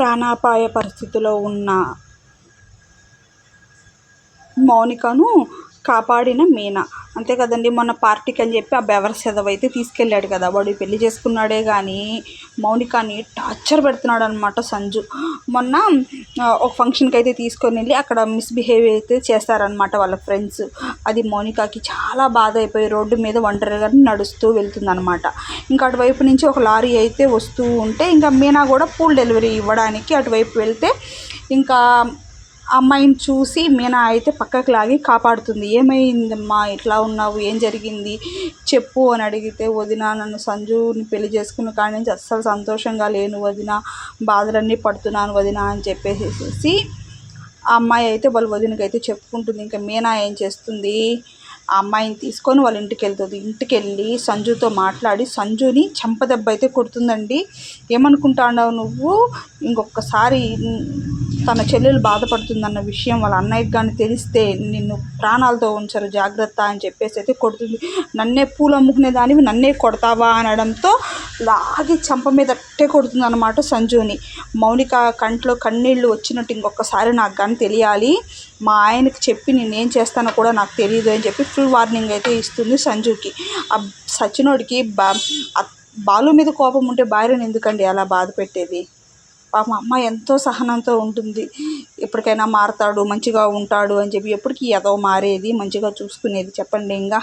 ప్రాణాపాయ పరిస్థితిలో ఉన్న మౌనికను కాపాడిన మీనా. అంతే కదండి మొన్న పార్టీకి అని చెప్పి ఆ బెవర్స్ సెదవ అయితే తీసుకెళ్ళాడు కదా. వాడు పెళ్ళి చేసుకున్నాడే కానీ మౌనికాని టార్చర్ పెడుతున్నాడు అనమాట సంజు. మొన్న ఒక ఫంక్షన్కి అయితే తీసుకొని వెళ్ళి అక్కడ మిస్బిహేవ్ అయితే చేస్తారనమాట వాళ్ళ ఫ్రెండ్స్. అది మౌనికాకి చాలా బాధ అయిపోయి రోడ్డు మీద ఒంటరిగా నడుస్తూ వెళ్తుందనమాట ఇంకా అటువైపు నుంచి ఒక లారీ అయితే వస్తూ ఉంటే ఇంకా మీనా కూడా పూల్ డెలివరీ ఇవ్వడానికి అటువైపు వెళ్తే ఇంకా అమ్మాయిని చూసి మీనా అయితే పక్కకు లాగి కాపాడుతుంది. ఏమైందమ్మా? ఇట్లా ఉన్నావు? ఏం జరిగింది? చెప్పు అని అడిగితే వదిన నన్ను సంజుని పెళ్ళి చేసుకున్న కాడి నుంచి అస్సలు సంతోషంగా లేను. వదిన బాధలన్నీ పడుతున్నాను వదిన అని చెప్పేసేసి ఆ అమ్మాయి అయితే వాళ్ళ వదినకి అయితే చెప్పుకుంటుంది. ఇంకా మీనా ఏం చేస్తుంది? ఆ అమ్మాయిని తీసుకొని వాళ్ళ ఇంటికి వెళ్తుంది. ఇంటికి వెళ్ళి సంజుతో మాట్లాడి సంజుని చెంపదెబ్బ అయితే కొడుతుందండి. ఏమనుకుంటాడావు నువ్వు? ఇంకొకసారి తన చెల్లెలు బాధపడుతుందన్న విషయం వాళ్ళ అన్నయ్యకి కానీ తెలిస్తే నిన్ను ప్రాణాలతో ఉంచరు జాగ్రత్త అని చెప్పేసి అయితే కొడుతుంది. నన్నే పూలు అమ్ముకునే దానివి నన్నే కొడతావా అనడంతో లాగి చంప మీద అట్టే కొడుతుంది అనమాట సంజుని. మౌనిక కంట్లో కన్నీళ్ళు వచ్చినట్టు ఇంకొకసారి నాకు కానీ తెలియాలి. మా ఆయనకి చెప్పి నేనేం చేస్తానో కూడా నాకు తెలియదు అని చెప్పి ఫుల్ వార్నింగ్ అయితే ఇస్తుంది సంజుకి. ఆ సచినోడికి బా బాలు మీద కోపం ఉంటే భార్యను ఎందుకండి అలా బాధ పెట్టేది? పాపం అమ్మ ఎంతో సహనంతో ఉంటుంది. ఎప్పటికైనా మారతాడు మంచిగా ఉంటాడు అని చెప్పి ఎప్పటికీ ఎదో మారేది మంచిగా చూసుకునేది. చెప్పండి ఇంకా.